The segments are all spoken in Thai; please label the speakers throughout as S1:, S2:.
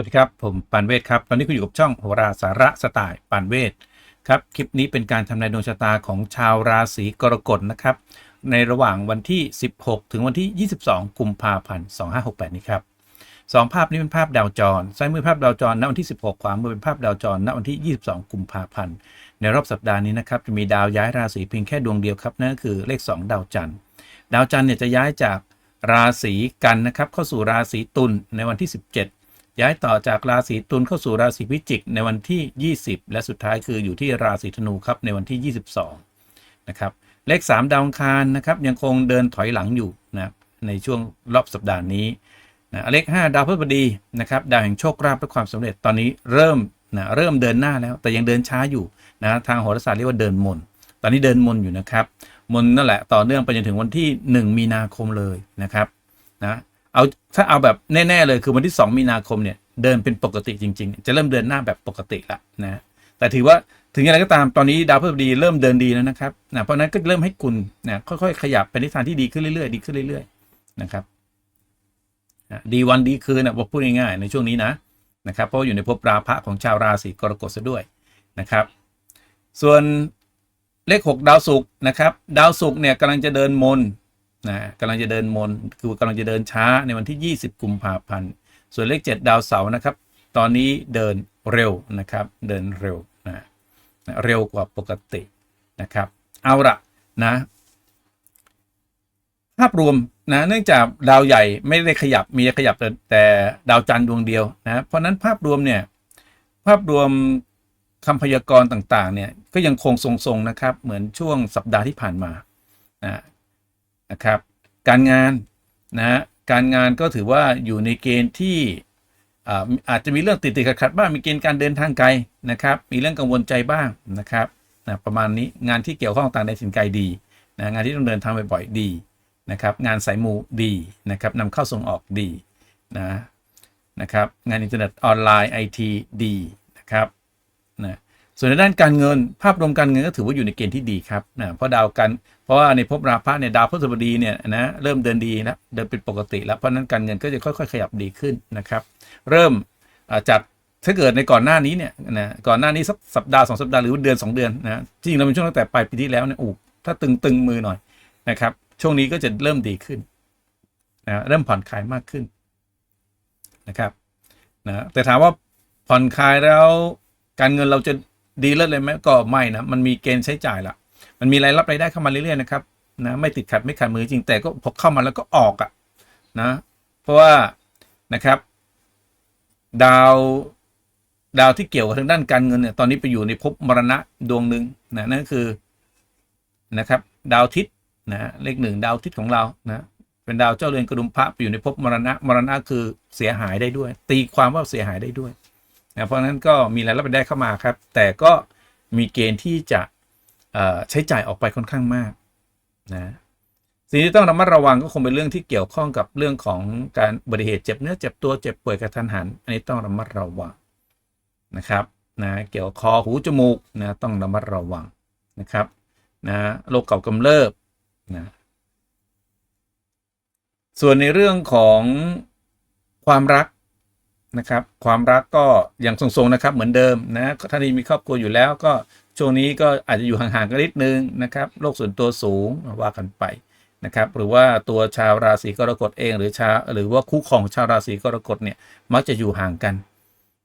S1: วัสดีครับ ผมปานเวทครับ ตอนนี้คุณอยู่กับช่องโหราสาระสไตล์ปานเวทครับ คลิปนี้เป็นการทำนายดวงชะตาของชาวราศีกรกฎนะครับ ในระหว่างวันที่ 16 ถึงวันที่ 22 กุมภาพันธ์ 2568 นี้ครับสองภาพนี้เป็นภาพดาวจร ซ้ายมือภาพดาวจร ณ วันที่ 16 ขวามือเป็นภาพดาวจร ณ วันที่ 22 กุมภาพันธ์ ในรอบสัปดาห์นี้นะครับ จะมีดาวย้ายราศีเพียงแค่ดวงเดียวครับ นั่นก็คือเลข 2 ดาวจันทร์ ดาวจันทร์เนี่ยจะย้ายจากราศีกันนะครับ เข้าสู่ราศีตุลในวันที่ 17 ย้ายต่อจากราศีตุลเข้าสู่ราศีพิจิก ในวันที่ 20 และสุดท้ายคืออยู่ที่ราศีธนูครับในวันที่ 22 นะครับเลข 3 ดาวอังคารนะครับยังคงเดินถอยหลังอยู่นะในช่วงรอบสัปดาห์นี้นะเลข 5 ดาวพฤหัสบดีนะครับดาวแห่งโชคลาภและความสำเร็จตอนนี้เริ่มนะเริ่มเดินหน้าแล้วแต่ยังเดินช้าอยู่นะทางโหราศาสตร์เรียกว่าเดินมน ตอนนี้เดินมนอยู่นะครับมนนั่นแหละต่อเนื่องไปจนถึงวันที่ 1 มีนาคมเลยนะครับนะ เอาถ้าเอาแบบแน่ ๆ เลยคือวันที่ 2 มีนาคมเนี่ยเดินเป็นปกติจริง ๆ จะเริ่มเดินหน้าแบบปกติละนะแต่ถือว่าถึงอย่างไรก็ตามตอนนี้ดาวพฤหัสบดีเริ่มเดินดีแล้วนะครับนะเพราะนั้นก็เริ่มให้คุณนะค่อยๆ ขยับไปในทางที่ดีขึ้นเรื่อยๆดีขึ้นเรื่อยๆนะครับนะดีวันดีคืนนะบอกพูดง่ายๆในช่วงนี้นะนะครับเพราะอยู่ในภพราพะของชาวราศีกรกฎซะด้วยนะครับ ส่วนเลข 6 ดาวศุกร์นะครับ ดาวศุกร์เนี่ยกำลังจะเดินมน นะกำลังจะเดินมนคือกำลังจะเดินช้าในวันที่ 20 กุมภาพันธ์ส่วนเลข 7 ดาวเสาร์นะครับ ตอนนี้เดินเร็วนะครับ เดินเร็วนะเร็วกว่าปกตินะครับ เอาละนะ ภาพรวมนะเนื่องจากดาวใหญ่ไม่ได้ขยับมีขยับแต่แต่ดาวจันทร์ดวงเดียวนะเพราะนั้นภาพรวมเนี่ยภาพรวมคำพยากรณ์ต่างๆเนี่ยก็ยังคงทรงๆนะครับ เหมือนช่วงสัปดาห์ที่ผ่านมานะ นะครับ การงานนะการงานก็ถือว่าอยู่ในเกณฑ์ที่อาอาจจะมีเรื่องติดติดขัดๆบ้าง มีเกณฑ์การเดินทางไกลนะครับ มีเรื่องกังวลใจบ้างนะครับนะประมาณนี้งานที่เกี่ยวข้องต่างในสินไกลดีนะงานที่ต้องเดินทางบ่อยๆดีนะครับ งานสายมูดีนะครับนำเข้าส่งออกดีนะนะครับ งานอินเทอร์เน็ตออนไลน์ไอทีดีนะครับ ส่วนในด้านการเงินภาพรวมการเงินก็ถือว่าอยู่ในเกณฑ์ที่ดีครับนะเพราะดาวกันเพราะว่าในภพราพะเนี่ยดาวพฤหัสบดีเนี่ยนะเริ่มเดินดีแล้วเดินเป็นปกติ แล้วเพราะนั้นการเงินก็จะค่อยๆ ขยับดีขึ้นนะครับ เริ่มจากถ้าเกิดในก่อนหน้านี้เนี่ยนะก่อนหน้านี้สักสัปดาห์สองสัปดาห์หรือเดือนสองเดือนนะจริงเราเป็นช่วงตั้งแต่ปลายปีที่แล้วเนี่ยอู้ถ้าตึงๆมือหน่อยนะครับช่วงนี้ก็จะเริ่มดีขึ้นนะเริ่มผ่อนคลายมากขึ้นนะครับนะแต่ถามว่าผ่อนคลายแล้วการเงินเราจะ ดีเลิศเลยไหมก็ไม่นะมันมีเกณฑ์ใช้จ่ายละมันมีรายรับรายได้เข้ามาเรื่อยๆนะครับนะไม่ติดขัดไม่ขัดมือจริงแต่ก็พอเข้ามาแล้วก็ออกอะนะเพราะว่านะครับ ดาวดาวที่เกี่ยวกับทางด้านการเงินเนี่ยตอนนี้ไปอยู่ในภพมรณะดวงหนึ่งนะนั่นคือนะครับ ดาวทิศนะเลขหนึ่งดาวทิศของเรานะเป็นดาวเจ้าเรือนกระดุมพระไปอยู่ในภพมรณะมรณะคือเสียหายได้ด้วย ตีความว่าเสียหายได้ด้วย นะเพราะฉะนั้นก็มีรายรับรายได้เข้ามาครับ แต่ก็มีเกณฑ์ที่จะใช้จ่ายออกไปค่อนข้างมากนะสิ่งที่ต้องระมัดระวังก็คงเป็นเรื่องที่เกี่ยวข้องกับเรื่องของการอุบัติเหตุเจ็บเนื้อเจ็บตัวเจ็บป่วยกระทันหัน อันนี้ต้องระมัดระวังนะครับนะเกี่ยวคอหูจมูกนะต้องระมัดระวังนะครับนะโรคเก่ากำเริบนะส่วนในเรื่องของความรัก นะครับ ความรักก็ยังทรงๆนะครับเหมือนเดิมนะถ้าที่มีครอบครัวอยู่แล้วก็ช่วงนี้ก็อาจจะอยู่ห่างๆกันนิดนึงนะครับโรคส่วนตัวสูงว่ากันไปนะครับหรือว่าตัวชาวราศีกรกฎเองหรือชาหรือว่าคู่ของชาวราศีกรกฎเนี่ยมักจะอยู่ห่างกัน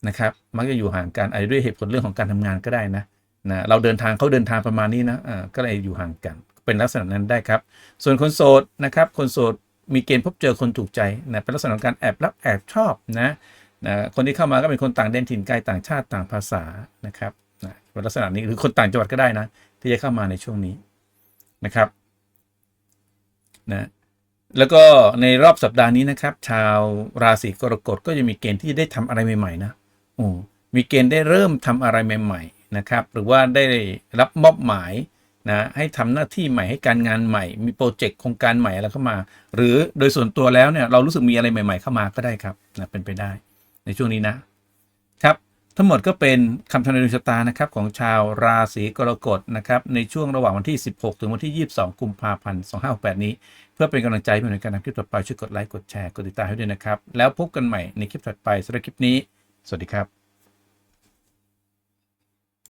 S1: นะครับมักจะอยู่ห่างกันอาจจะด้วยเหตุผลเรื่องของการทำงานก็ได้นะนะเราเดินทางเขาเดินทางประมาณนี้นะอ่าก็เลยอยู่ห่างกัน เป็นลักษณะนั้นได้ครับ ส่วนคนโสดนะครับคนโสดมีเกณฑ์พบเจอคนถูกใจนะเป็นลักษณะของการแอบรักแอบชอบนะ นะคนที่เข้ามาก็เป็นคนต่างแดนถิ่นไกลต่างชาติต่างภาษานะครับนะเป็นลักษณะนี้หรือคนต่างจังหวัดก็ได้นะ ที่จะเข้ามาในช่วงนี้นะครับนะแล้วก็ในรอบสัปดาห์นี้นะครับ ชาวราศีกรกฎก็จะมีเกณฑ์ที่ได้ทำอะไรใหม่ๆนะโอ้มีเกณฑ์ได้เริ่มทำอะไรใหม่ ๆนะครับ หรือว่าได้รับมอบหมายนะให้ทำหน้าที่ใหม่ให้การงานใหม่ มีโปรเจกต์โครงการใหม่อะไรเข้ามา หรือโดยส่วนตัวแล้วเนี่ยเรารู้สึกมีอะไรใหม่ ๆ เข้ามาก็ได้ครับนะเป็นไปได้ ในช่วงนี้นะครับ ทั้งหมดก็เป็นคำทำนายดวงชะตานะครับของชาวราศีกรกฎนะครับในช่วงระหว่างวันที่ 16 ถึงวันที่ 22 กุมภาพันธ์ 2568 นี้ เพื่อเป็นกำลังใจให้ในการทำคลิปต่อไปช่วยกดไลค์กดแชร์กดติดตามให้ด้วยนะครับ แล้วพบกันใหม่ในคลิปถัดไปสำหรับคลิปนี้ สวัสดีครับ